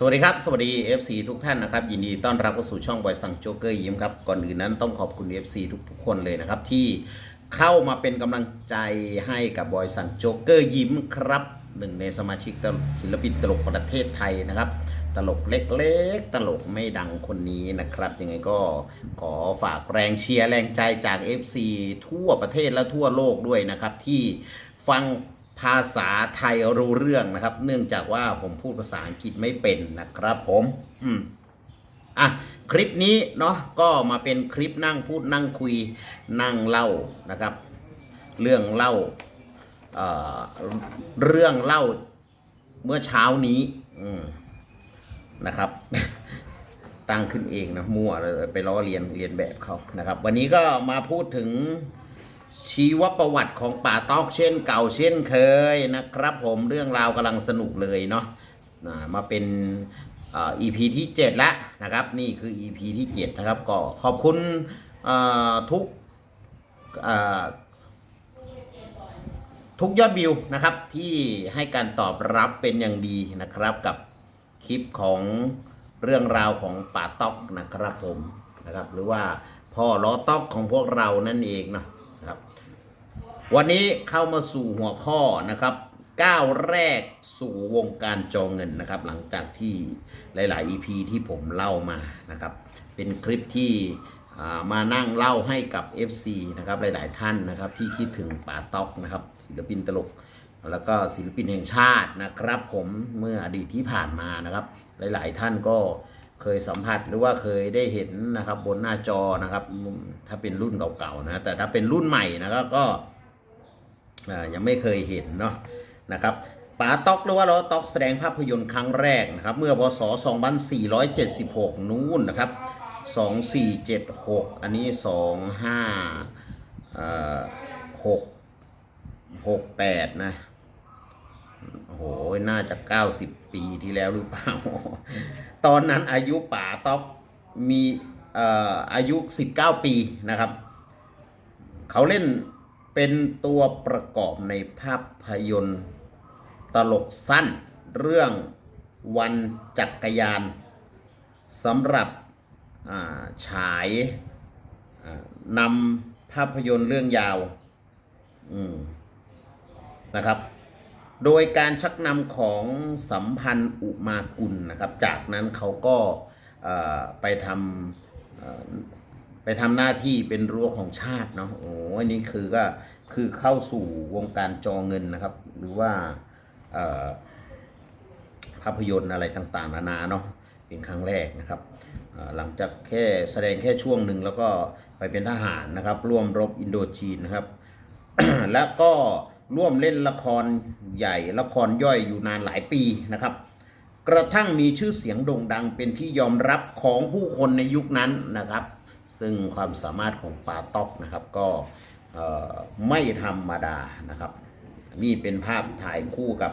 สวัสดีครับ สวัสดี FC ทุกท่านนะครับ ยินดีต้อนรับเข้าสู่ช่องบอยสังโจ๊กเกอร์ยิ้มครับ ก่อนอื่นนั้นต้องขอบคุณ FC ทุกๆคนเลยนะครับ ที่เข้ามาเป็นกำลังใจให้กับบอยสังโจ๊กเกอร์ยิ้มครับหนึ่งในสมาชิกตลกศิลปินตลกประเทศไทยนะครับ ตลกเล็กๆ ตลกไม่ดังคนนี้นะครับยังไงก็ขอฝากแรงเชียร์แรงใจจาก FC ทั่วประเทศและทั่วโลกด้วยนะครับที่ฟัง ภาษาไทยรู้เรื่องนะครับ เนื่องจากว่าผมพูดภาษาอังกฤษไม่เป็นนะครับผมอืมอะคลิปนี้เนาะก็มาเป็นคลิปนั่งพูดนั่งคุยนั่งเล่านะครับ เรื่องเล่าเอ่อเรื่องเล่าเมื่อเช้านี้อืมนะครับ ตั้งขึ้นเองนะมั่วเลยไปล้อเลียนเรียนแบบเขานะครับ วันนี้ก็มาพูดถึง ชีวประวัติของป่าตอกเช่นเก่าเช่นเคยนะครับ ผมเรื่องราวกำลังสนุกเลยเนาะมาเป็นอ่อ EP ที่ 7 แล้วนะครับ นี่คือ EP ที่ 7 นะครับ ก็ขอบคุณทุกทุกยอดวิวนะครับที่ให้การตอบรับเป็นอย่างดีนะครับกับคลิปของเรื่องราวของป่าตอกนะครับผมนะครับ หรือว่าพ่อล้อตอกของพวกเรานั่นเองเนาะ วันนี้เข้ามาสู่หัวข้อนะครับก้าวแรกสู่วงการจองเงินนะครับ หลังจากที่หลาย ๆ EP ที่ผมเล่ามานะครับ เป็นคลิปที่มานั่งเล่าให้กับ FC นะครับหลาย ๆ ท่านนะครับที่คิดถึงป่าต๊อกนะครับศิลปินตลก แล้วก็ศิลปินแห่งชาตินะครับผมเมื่ออดีตที่ผ่านมานะครับ หลาย ๆ ท่านก็เคยสัมผัสหรือว่าเคยได้เห็นนะครับบนหน้าจอนะครับถ้าเป็นรุ่นเก่า ๆ นะแต่ถ้าเป็นรุ่นใหม่นะครับก็ ยังไม่เคยเห็นเนาะนะครับป๋าต๊อกหรือว่าล้อต๊อกแสดงภาพยนตร์ครั้งแรกนะครับ เมื่อพศ 2476 นู้นนะครับ 2476 อันนี้ 25เอ่อ6 68 นะโอ้โหน่าจะ 90 ปีที่แล้วหรือเปล่า ตอนนั้นอายุป๋าต๊อกมีอายุ 19 ปีนะครับ เขาเล่น เป็นตัวประกอบในภาพยนตร์ตลกสั้น เรื่องวันจักรยานสำหรับอ่าฉายนำภาพยนตร์เรื่องยาวนะครับ โดยการชักนำของสัมพันธ์อุมากุลนะครับ จากนั้นเขาก็ไปทำ ไปทำหน้าที่เป็นรั้วของชาติเนาะโอ้อันนี้คือก็คือเข้าสู่วงการจอเงินนะครับ หรือว่าภาพยนตร์อะไรต่างๆ นานาเนาะเป็นครั้งแรกนะครับหลังจากแค่แสดงแค่ช่วงหนึ่งแล้วก็ไปเป็นทหารนะครับ ร่วมรบอินโดจีนนะครับ แล้วก็ร่วมเล่นละครใหญ่ละครย่อยอยู่นานหลายปีนะครับ กระทั่งมีชื่อเสียงโด่งดังเป็นที่ยอมรับของผู้คนในยุคนั้นนะครับ ซึ่งความสามารถของปลาต๊อกนะครับก็ไม่ธรรมดานะครับ นี่เป็นภาพถ่ายคู่กับ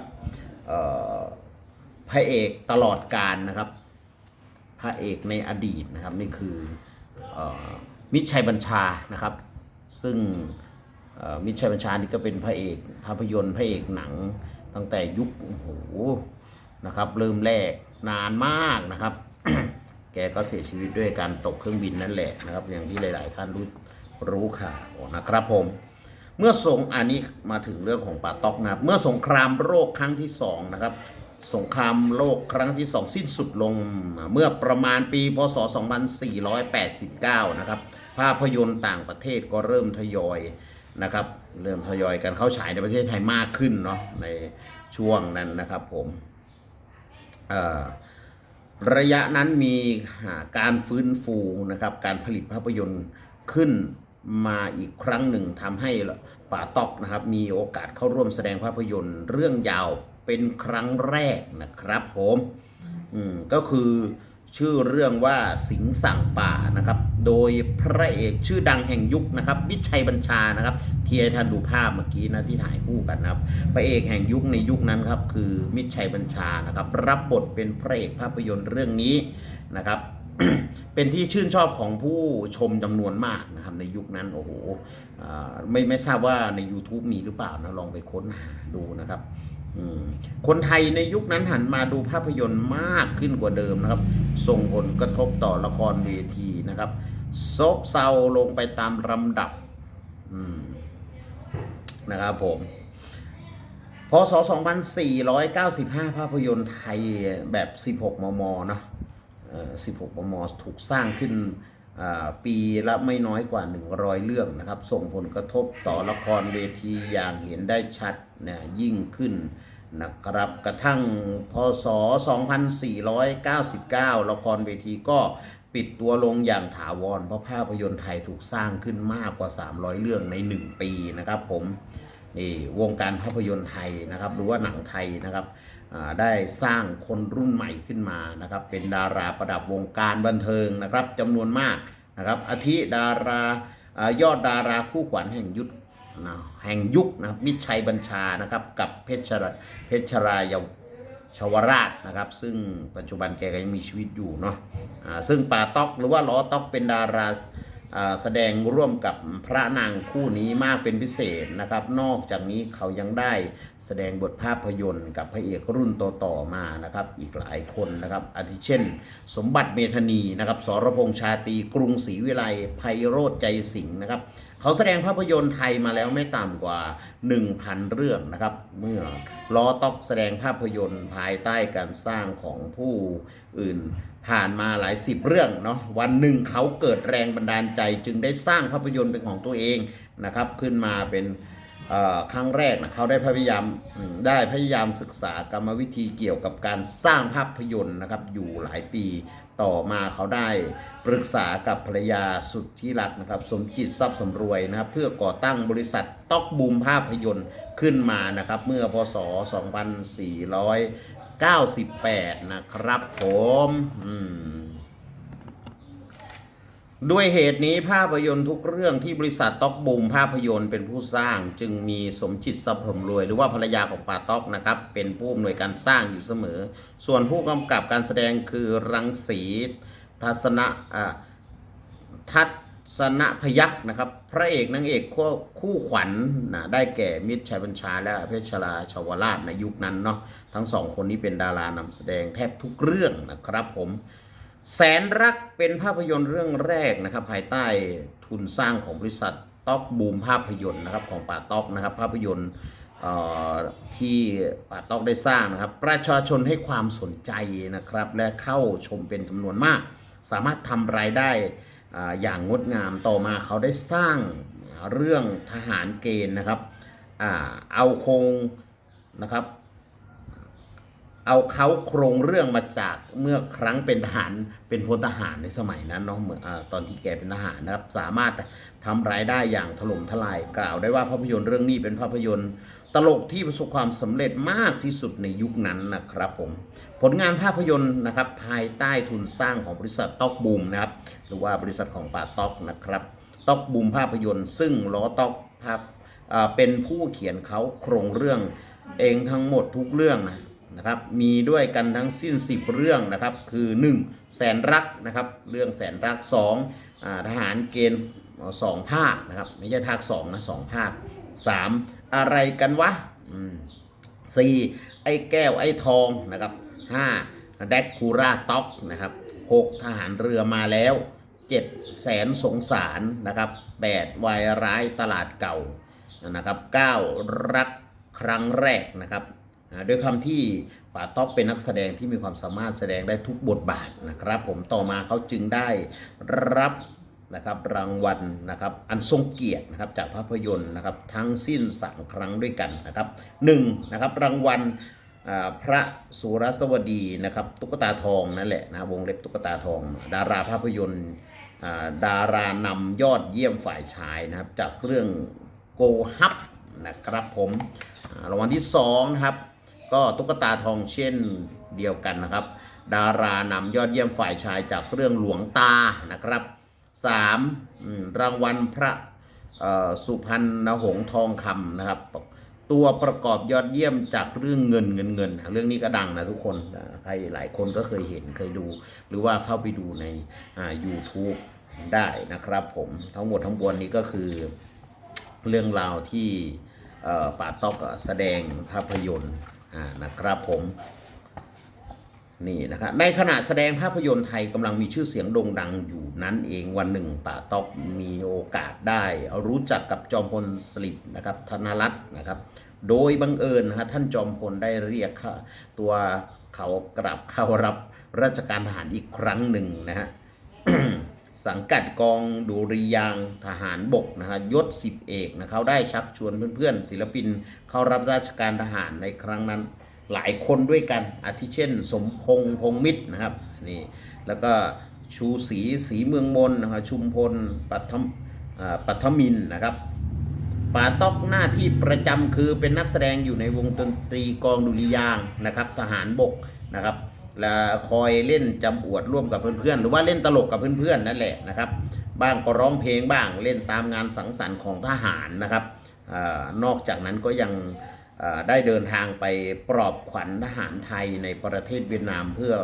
พระเอกตลอดการนะครับ พระเอกในอดีตนะครับนี่คืออมิชัยบัญชานะครับ ซึ่งมิชัยบัญชานี่ก็เป็นพระเอกภาพยนตร์พระเอกหนังตั้งแต่ยุคโอ้โหนะครับเริ่มแรกนานมากนะครับ แกก็เสียชีวิตด้วยการตกเครื่องบินนั่นแหละนะครับ อย่างที่หลาย ๆ ท่านรู้รู้ข่าวนะครับผม เมื่อสงอันนี้มาถึงเรื่องของป่าตอกนะครับ เมื่อสงครามโรคครั้งที่สองนะครับสงครามโลกครั้งที่สองสิ้นสุดลงเมื่อประมาณปี พศ 2489 นะครับ ภาพยนตร์ต่างประเทศก็เริ่มทยอยนะครับ เริ่มทยอยกันเข้าฉายในประเทศไทยมากขึ้นเนาะในช่วงนั้นนะครับผม เอ่อ ระยะนั้นมีการฟื้นฟูนะครับการผลิตภาพยนตร์ขึ้นมาอีกครั้งหนึ่งทำให้ป่าตอกนะครับมีโอกาสเข้าร่วมแสดงภาพยนตร์เรื่องยาวเป็นครั้งแรกนะครับผมอืมก็คือ ชื่อเรื่องว่าสิงสั่งป่านะครับ โดยพระเอกชื่อดังแห่งยุคนะครับ วิชัยบัญชานะครับเพียรท่านดูภาพเมื่อกี้นะที่ถ่ายคู่กันนะครับ พระเอกแห่งยุคในยุคนั้นครับคือมิชัยบัญชานะครับ รับบทเป็นพระเอกภาพยนตร์เรื่องนี้นะครับ เป็นที่ชื่นชอบของผู้ชมจำนวนมากนะครับในยุคนั้นโอ้โหไม่ไม่ทราบว่าใน YouTube มีหรือเปล่านะลองไปค้นหาดูนะครับ คนไทยในยุคนั้นหันมาดูภาพยนตร์มากขึ้นกว่าเดิมนะครับ ส่งผลกระทบต่อละครเวทีนะครับ ซบเซาลงไปตามลำดับนะครับผมพศ 2495 ภาพยนตร์ไทยแบบ 16 มม เนาะ16 มม ถูกสร้างขึ้น ปีละไม่น้อยกว่า 100 เรื่องนะครับ ส่งผลกระทบต่อละครเวทีอย่างเห็นได้ชัดเนี่ยยิ่งขึ้นนะครับกระทั่งพศ 2499 ละครเวทีก็ปิดตัวลงอย่างถาวร เพราะภาพยนตร์ไทยถูกสร้างขึ้นมากกว่า 300 เรื่องใน 1 ปีนะครับผมนี่วงการภาพยนตร์ไทยนะครับหรือว่าหนังไทยนะครับ ได้สร้างคนรุ่นใหม่ขึ้นมานะครับเป็นดาราประดับวงการบันเทิงนะครับจำนวนมากนะครับอาทิดารายอดดาราคู่ขวัญแห่งยุคนะแห่งยุคนะครับมิชัยบัญชานะครับกับเพชรชรเพชรชรายาชวราชนะครับ ซึ่งปัจจุบันแกก็ยังมีชีวิตอยู่เนาะอ่าซึ่งป่าต๊อกหรือว่าล้อต๊อกเป็นดารา แสดงร่วมกับพระนางคู่นี้มากเป็นพิเศษนะครับ นอกจากนี้เขายังได้แสดงบทภาพยนตร์กับพระเอกรุ่นต่อๆมานะครับ อีกหลายคนนะครับ อาทิเช่น สมบัติเมธานีนะครับสรพงษ์ชาตีกรุงศรีวิไลไพโรธใจสิงห์นะครับเขาแสดงภาพยนตร์ไทยมาแล้วไม่ต่ำกว่า 1,000 เรื่องนะครับ เมื่อล้อต๊อกแสดงภาพยนตร์ภายใต้การสร้างของผู้อื่น ผ่านมาหลายสิบเรื่องเนาะวันหนึ่งเขาเกิดแรงบันดาลใจ จึงได้สร้างภาพยนตร์เป็นของตัวเองนะครับขึ้นมาเป็นครั้งแรกนะเขาได้พยายามได้พยายามศึกษากรรมวิธีเกี่ยวกับการสร้างภาพยนตร์นะครับอยู่หลายปีต่อมาเขาได้ปรึกษากับภรรยาสุดที่รักนะครับสมจิตทรัพย์สำรวยนะครับเพื่อก่อตั้งบริษัทต๊อกบูมภาพยนตร์ขึ้นมานะครับเมื่อพศ 2400 98 นะครับผมอืมด้วยเหตุนี้ภาพยนตร์ทุกเรื่องที่บริษัทต๊อกบูมภาพยนตร์เป็นผู้สร้างจึงมีสมจิตทรัพย์สมรวย หรือว่าภรรยาของป่าต๊อกนะครับ เป็นผู้อำนวยการสร้างอยู่เสมอ ส่วนผู้กำกับการแสดงคือรังสีทัศนะทัศ สนะพยักษ์นะครับ พระเอกนางเอกคู่คู่ขวัญนะได้แก่มิตรชัยบัญชา และเพชรชลาชาวราชในยุคนั้นเนาะทั้งสองคนนี้เป็นดารานำแสดงแทบทุกเรื่องนะครับผมแสนรักเป็นภาพยนตร์เรื่องแรกนะครับ ภายใต้ทุนสร้างของบริษัทต๊อกบูมภาพยนตร์นะครับของป่าต๊อกนะครับ ภาพยนตร์ที่ป่าต๊อกได้สร้างนะครับ ประชาชนให้ความสนใจนะครับ และเข้าชมเป็นจำนวนมาก สามารถทำรายได้ อย่างงดงามต่อมาเขาได้สร้างเรื่องทหารเกณฑ์นะครับอเอาโครงนะครับเอาเขาโครงเรื่องมาจากเมื่อครั้งเป็นทหารเป็นพลทหารในสมัยนั้นเนาะเมื่อตอนที่แกเป็นทหารนะครับ สามารถทำรายได้อย่างถล่มทลายกล่าวได้ว่าภาพยนตร์เรื่องนี้เป็นภาพยนตร์ตลกที่ประสบความสำเร็จมากที่สุดในยุคนั้นนะครับผม ผลงานภาพยนตร์นะครับภายใต้ทุนสร้างของบริษัทต็อกบูมนะครับหรือว่าบริษัทของป่าต็อกนะครับต็อกบูมภาพยนตร์ ซึ่งล้อต็อกภาพเป็นผู้เขียนเขาโครงเรื่องเองทั้งหมดทุกเรื่องนะนะครับมีด้วยกันทั้งสิ้น 10 เรื่องนะครับคือ 1. แสนรักนะครับเรื่องแสนรัก2อ่าทหารเกณฑ์ สองภาคนะครับ ไม่ใช่ภาค2นะสองภาค 3. อะไรกันวะอืม 4. ไอ้แก้วไอ้ทองนะครับ 5. แดกคูราต็อกนะครับ 6. ทหารเรือมาแล้ว 7. แสนสงสารนะครับ 8. วายร้ายตลาดเก่านะครับ 9. รักครั้งแรกนะครับด้วยคำที่ป่าต๊อกเป็นนักแสดงที่มีความสามารถแสดงได้ทุกบทบาทนะครับ ผมต่อมาเขาจึงได้รับ นะครับรางวัลนะครับอันทรงเกียรตินะครับจากภาพยนตร์นะครับทั้งสิ้น 3 ครั้งด้วยกันนะครับหนึ่งนะครับรางวัลพระสุรสวดีนะครับตุ๊กตาทองนั่นแหละนะวงเล็บตุ๊กตาทอง ดาราภาพยนตร์ดารานำยอดเยี่ยมฝ่ายชายนะครับจากเรื่องโกฮับนะครับผมรางวัลที่สองนะครับก็ตุ๊กตาทองเช่นเดียวกันนะครับ ดารานำยอดเยี่ยมฝ่ายชายจากเรื่องหลวงตานะครับ สามรางวัลพระสุพรรณหงส์ทองคำนะครับ ตัวประกอบยอดเยี่ยมจากเรื่องเงินเงินเงิน เรื่องนี้ก็ดังนะทุกคนใครหลายคนก็เคยเห็นเคยดู หรือว่าเข้าไปดูในอ่า YouTube ได้นะครับผมทั้งหมดทั้งมวลนี้ก็คือเรื่องราวที่ป่าต๊อกแสดงภาพยนตร์นะครับผม นี่นะครับในขณะแสดงภาพยนตร์ไทยกำลังมีชื่อเสียงโด่งดังอยู่นั้นเองวันหนึ่งป่าต๊อกมีโอกาสได้ รู้จักกับจอมพลสฤษดิ์นะครับธนรัตน์นะครับ โดยบังเอิญนะฮะท่านจอมพลได้เรียกตัวเขากลับเข้ารับราชการทหารอีกครั้งหนึ่งนะฮะสังกัดกองดุริยางทหารบกนะฮะยศสิบเอกนะเขาได้ชักชวนเพื่อนๆศิลปินเข้ารับราชการทหารในครั้งนั้น หลายคนด้วยกัน อาทิเช่น สมพงษ์พงมิตรนะครับนี่แล้วก็ชูศรีศรีเมืองมนนะครับชุมพลปัทมปัทมินนะครับป่าต๊อกหน้าที่ประจำคือเป็นนักแสดงอยู่ในวงดนตรีกองดุริยางนะครับทหารบกนะครับและคอยเล่นจำอวดร่วมกับเพื่อนๆ หรือว่าเล่นตลกกับเพื่อนๆนั่นแหละนะครับบ้างก็ร้องเพลงบ้างเล่นตามงานสังสรรค์ของทหารนะครับอนอกจากนั้นก็ยัง ได้เดินทางไปปลอบขวัญทหารไทยในประเทศเวียดนามเพื่อ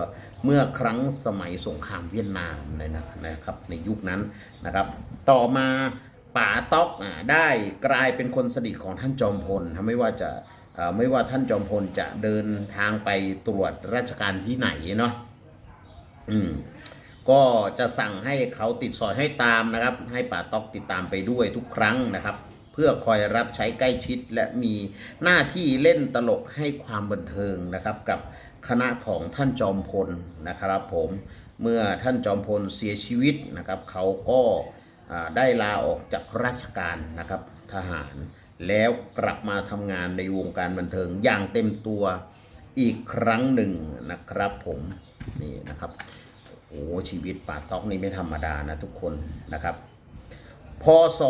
เมื่อครั้งสมัยสงครามเวียดนามเลยนะนะครับในยุคนั้นนะครับ ต่อมาป๋าต๊อกได้กลายเป็นคนสนิทของท่านจอมพลทำไม่ว่าจะไม่ว่าท่านจอมพลจะเดินทางไปตรวจราชการที่ไหนเนาะอืมก็จะสั่งให้เขาติดสอยให้ตามนะครับ ให้ป่าต๊อกติดตามไปด้วยทุกครั้งนะครับ เพื่อคอยรับใช้ใกล้ชิด และมีหน้าที่เล่นตลกให้ความบันเทิงนะครับ กับคณะของท่านจอมพลนะครับผมเมื่อท่านจอมพลเสียชีวิตนะครับ เขาก็ได้ลาออกจากราชการนะครับทหาร แล้วกลับมาทำงานในวงการบันเทิงอย่างเต็มตัวอีกครั้งหนึ่งนะครับผมนี่นะครับโอ้ชีวิตป่าต๊อกนี่ไม่ธรรมดานะทุกคนนะครับ พศ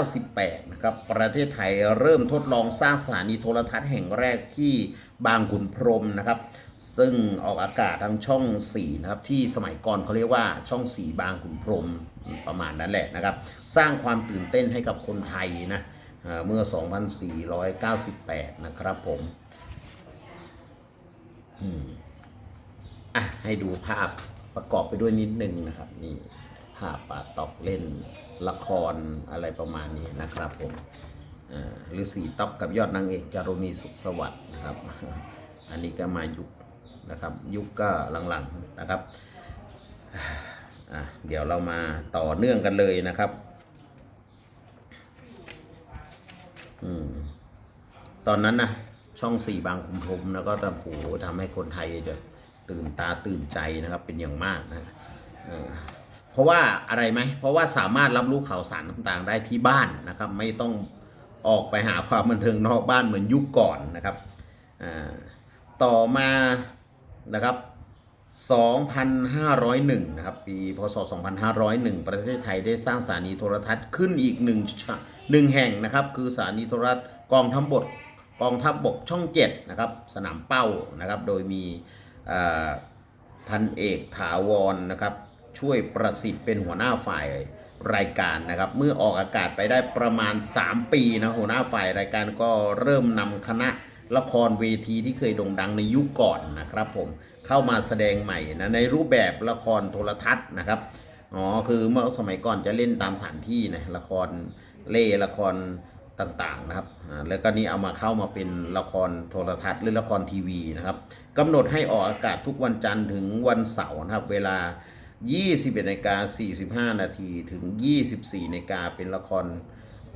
2498 นะครับ ประเทศไทยเริ่มทดลองสร้างสถานีโทรทัศน์แห่งแรกที่บางขุนพรหมนะครับ ซึ่งออกอากาศทางช่อง 4 นะครับ ที่สมัยก่อนเขาเรียกว่าช่อง 4 บางขุนพรหมประมาณนั้นแหละนะครับ สร้างความตื่นเต้นให้กับคนไทยนะเอ่อเมื่อ 2498 นะครับผมอะให้ดูภาพประกอบไปด้วยนิดนึงนะครับนี่ ภาพป่าตอกเล่นละครอะไรประมาณนี้นะครับผมหรือสีต๊อกกับยอดนางเอกจารุณีสุขสวัสดิ์นะครับ อันนี้ก็มายุคนะครับ ยุคก็หลังๆนะครับเดี๋ยวเรามาต่อเนื่องกันเลยนะครับอตอนนั้นนะช่องสี่บางขุนพรมแล้วก็ตะโูทำให้คนไทยตื่นตาตื่นใจนะครับเป็นอย่างมากนะ ราะว่าอะไรไหม เพราะว่าสามารถรับรู้ข่าวสารต่างๆ ได้ที่บ้านนะครับ ไม่ต้องออกไปหาความบันเทิงนอกบ้านเหมือนยุคก่อนนะครับ ต่อมานะครับ 2,501 นะครับ ปี พศ 2,501 ประเทศไทยได้สร้างสถานีโทรทัศน์ขึ้นอีกหนึ่งหนึ่งแห่งนะครับ คือสถานีโทรทัศน์กองทัพบกกองทัพบกช่อง7นะครับ สนามเป้านะครับ โดยมีพันเอกถาวรนะครับ ช่วยประสิทธิ์เป็นหัวหน้าฝ่ายรายการนะครับ เมื่อออกอากาศไปได้ประมาณ 3 ปีนะหัวหน้าฝ่ายรายการก็เริ่มนำคณะละครเวทีที่เคยโด่งดังในยุคก่อนนะครับ ผมเข้ามาแสดงใหม่นะในรูปแบบละครโทรทัศน์นะครับอ๋อคือเมื่อสมัยก่อนจะเล่นตามสถานที่นะละครเล่ละครต่างๆนะครับ แล้วก็นี่เอามาเข้ามาเป็นละครโทรทัศน์หรือละครทีวีนะครับกำหนดให้ออกอากาศทุกวันจันทร์ถึงวันเสาร์นะครับ เวลา 21นาฬิกา45 นาทีถึง 24นาฬิกาเป็นละคร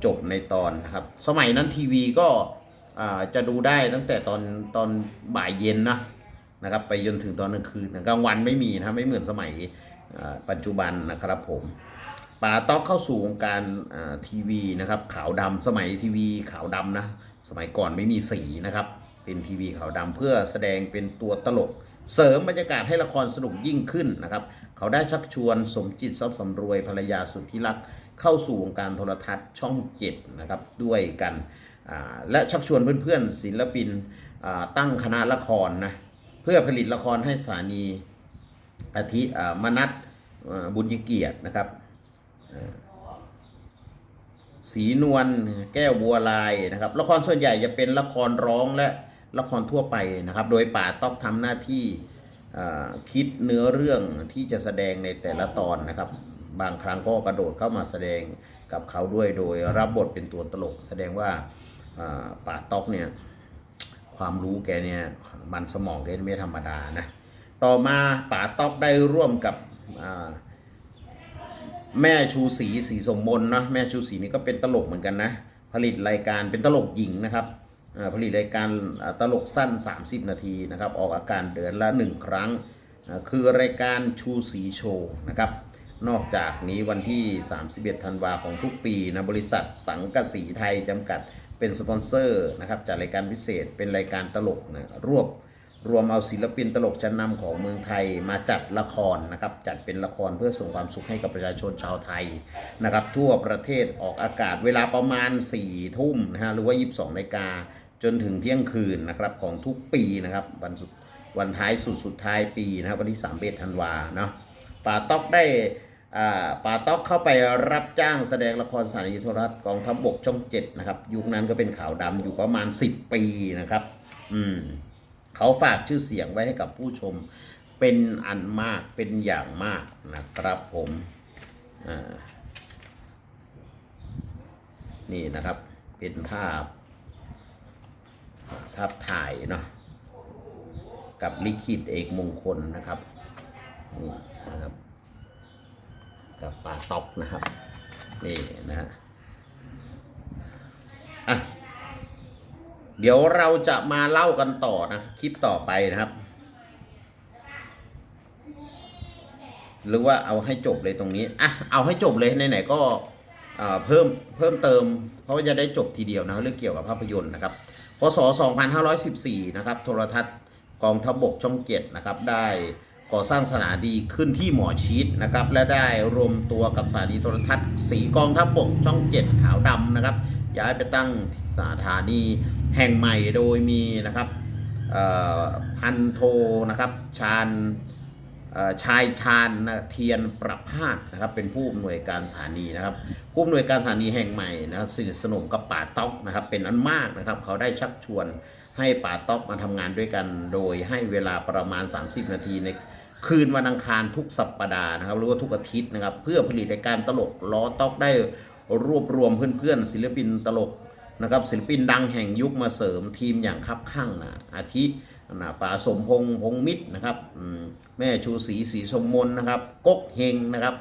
จบในตอนนะครับ สมัยนั้นทีวีก็จะดูได้ตั้งแต่ตอนตอนบ่ายเย็นนะนะครับไปจนถึงตอนกลางคืนกลางวันไม่มีนะไม่เหมือนสมัยปัจจุบันนะครับผมป่าต๊อกเข้าสู่วงการทีวีนะครับขาวดำสมัยทีวีขาวดำนะสมัยก่อนไม่มีสีนะครับเป็นทีวีขาวดำเพื่อแสดงเป็นตัวตลก เสริมบรรยากาศให้ละครสนุกยิ่งขึ้นนะครับ เขาได้ชักชวนสมจิตทรัพย์สำรวยภรรยาสุดที่รักเข้าสู่วงการโทรทัศน์ช่องเจ็ดนะครับด้วยกันและชักชวนเพื่อนๆศิลปินตั้งคณะละครนะเพื่อผลิตละครให้สถานีอาทิมนัทบุญยเกียรตินะครับสีนวลแก้วบัวลายนะครับ ละครส่วนใหญ่จะเป็นละครร้องและ ละครทั่วไปนะครับ โดยป่าต้องทำหน้าที่คิดเนื้อเรื่องที่จะแสดงในแต่ละตอนนะครับ บางครั้งก็กระโดดเข้ามาแสดงกับเขาด้วยโดยรับบทเป็นตัวตลก แสดงว่าป่าต๊อกเนี่ยความรู้แกเนี่ยมันสมองแกไม่ธรรมดานะต่อมาป๋าต๊อกได้ร่วมกับแม่ชูศรีศรีสมมนนะแม่ชูศรีนี่ก็เป็นตลกเหมือนกันนะผลิตรายการเป็นตลกหญิงนะครับ ผลิตรายการตลกสั้น 30 นาทีนะครับออกอากาศเดือนละ 1 ครั้ง คือรายการชูศรีโชว์นะครับนอกจากนี้วันที่ 31 ธันวาของทุกปีนะบริษัทสังกสีไทยจำกัดเป็นสปอนเซอร์นะครับจัดรายการพิเศษเป็นรายการตลกนะรวบรวมเอาศิลปินตลกชั้นนำของเมืองไทยมาจัดละครนะครับจัดเป็นละครเพื่อส่งความสุขให้กับประชาชนชาวไทยนะครับทั่วประเทศออกอากาศเวลาประมาณ 4 ทุ่มนะฮะหรือว่า 22นาฬิกา จนถึงเที่ยงคืนนะครับของทุกปีนะครับวันสุดวันท้ายสุดสุดท้ายปีนะครับวันที่31ธันวาเนาะป่าต๊อกได้อ่าป่าต๊อกเข้าไปรับจ้างแสดงละครสถานีโทรทัศน์กองทัพบกช่องเจ็ดนะครับยุคนั้นก็เป็นขาวดำอยู่ประมาณ 10 ปีนะครับอืมเขาฝากชื่อเสียงไว้ให้กับผู้ชมเป็นอันมากเป็นอย่างมากนะครับผมอ่านี่นะครับเป็นภาพ ภาพถ่ายเนาะกับลิขิตเอกมงคลนะครับนี่นะครับกับปลาตอกนะครับ นี่นะฮะอะเดี๋ยวเราจะมาเล่ากันต่อนะ คลิปต่อไปนะครับ หรือว่าเอาให้จบเลยตรงนี้อะเอาให้จบเลยไหนๆก็เพิ่มเพิ่มเติม เพราะว่าจะได้จบทีเดียวนะเรื่องเกี่ยวกับภาพยนตร์นะครับ พศ 2514 นะครับ โทรทัศน์กองทัพบกช่องเจ็ดนะครับ ได้ก่อสร้างสถานีขึ้นที่หมอชิดนะครับ และได้รวมตัวกับสถานีโทรทัศน์ สีกองทัพบกช่องเจ็ดขาวดำนะครับ ย้ายไปตั้งสถานีแห่งใหม่โดยมีนะครับพันโทนะครับชาญ ชายชาญเทียนประพาสนะครับเป็นผู้อำนวยการสถานีนะครับผู้อำนวยการสถานีแห่งใหม่นะครับสนิทสนมกับป่าต๊อกนะครับเป็นอันมากนะครับเขาได้ชักชวนให้ป่าต๊อกมาทำงานด้วยกัน โดยให้เวลาประมาณ 30 นาทีในคืนวันอังคารทุกสัปปดาห์นะครับหรือว่าทุกอาทิตย์นะครับเพื่อผลิตรายการตลกล้อต๊อกได้รวบรวมเพื่อนๆศิลปินตลกนะครับศิลปินดังแห่งยุคมาเสริมทีมอย่างคับข้างนะอาทิตย์ นะป่าสมพงษ์พงษ์มิตรนะครับแม่ชูศรีศรีสมมนนะครับก๊กเฮงนะครับ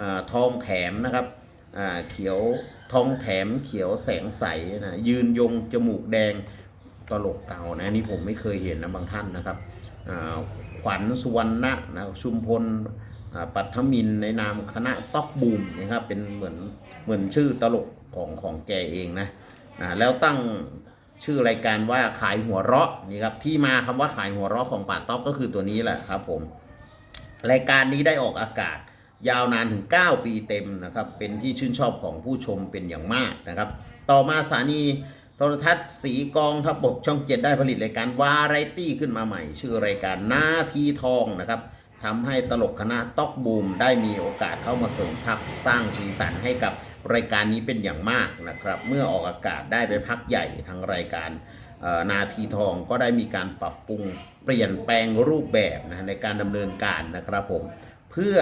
อทองแถมนะครับเขียวทองแถมเขียวแสงใสนะยืนยงจมูกแดงตลกเก่านะนี่ผมไม่เคยเห็นนะบางท่านนะครับขวัญสุวรรณะนะชุมพลปัทมินในนามคณะต๊อกบูมนะครับเป็นเหมือนเหมือนชื่อตลกของของแกเองนะแล้วตั้ง ชื่อรายการว่าขายหัวเราะนี่ครับที่มาคำว่าขายหัวเราะของป่าต๊อกก็คือตัวนี้แหละครับผมรายการนี้ได้ออกอากาศยาวนานถึง 9 ปีเต็มนะครับเป็นที่ชื่นชอบของผู้ชมเป็นอย่างมากนะครับ ต่อมาสถานีโทรทัศน์สีกองทัพบกช่องเจ็ดได้ผลิตรายการวาไรตี้ขึ้นมาใหม่ ชื่อรายการหน้าทีทองนะครับทำให้ตลกคณะต๊อกบูมได้มีโอกาสเข้ามาเสริมทัพสร้างสีสันให้กับ รายการนี้เป็นอย่างมากนะครับ เมื่อออกอากาศได้ไปพักใหญ่ทางรายการนาทีทองก็ได้มีการปรับปรุงเปลี่ยนแปลงรูปแบบนะในการดำเนินการนะครับผมเพื่อ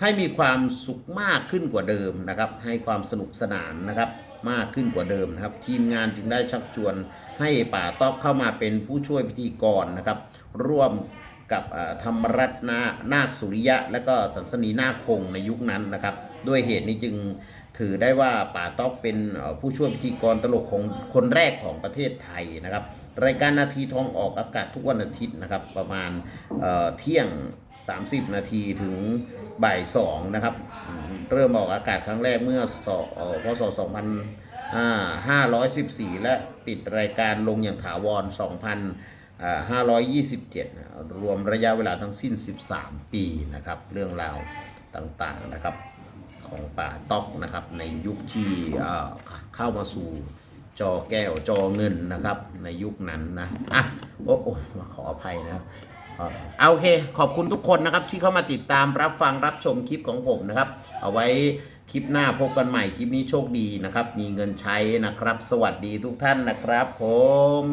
ให้มีความสุขมากขึ้นกว่าเดิมนะครับ ให้ความสนุกสนานนะครับมากขึ้นกว่าเดิมนะครับ ทีมงานจึงได้ชักชวนให้ป่าต๊อกเข้ามาเป็นผู้ช่วยพิธีกรนะครับ ร่วมกับธรรมรัตน์นานาคสุริยะ และก็สันสนีนาคพงศ์ในยุคนั้นนะครับ ด้วยเหตุนี้จึง ถือได้ว่าป่าต๊อกเป็นผู้ช่วยพิธีกรตลกของคนแรกของประเทศไทยนะครับ รายการนาทีทองออกอากาศทุกวันอาทิตย์นะครับ ประมาณเเที่ยง 30 นาทีถึงบ่าย2นะครับ เริ่มออกอากาศครั้งแรกเมื่อสเอ่อพศ 2514 และปิดรายการลงอย่างถาวร 2,527นะรวมระยะเวลาทั้งสิ้น 13 ปีนะครับ เรื่องราวต่างๆนะครับ ของป่าต๊อกนะครับ ในยุคที่เข้ามาสู่จอแก้วจอเงินนะครับ ในยุคนั้นนะอะโอ้โอ้ขออภัยนะเอาโอเค ขอบคุณทุกคนนะครับที่เข้ามาติดตามรับฟังรับชมคลิปของผมนะครับ เอาไว้คลิปหน้าพบกันใหม่คลิปนี้โชคดีนะครับ มีเงินใช้นะครับ สวัสดีทุกท่านนะครับผม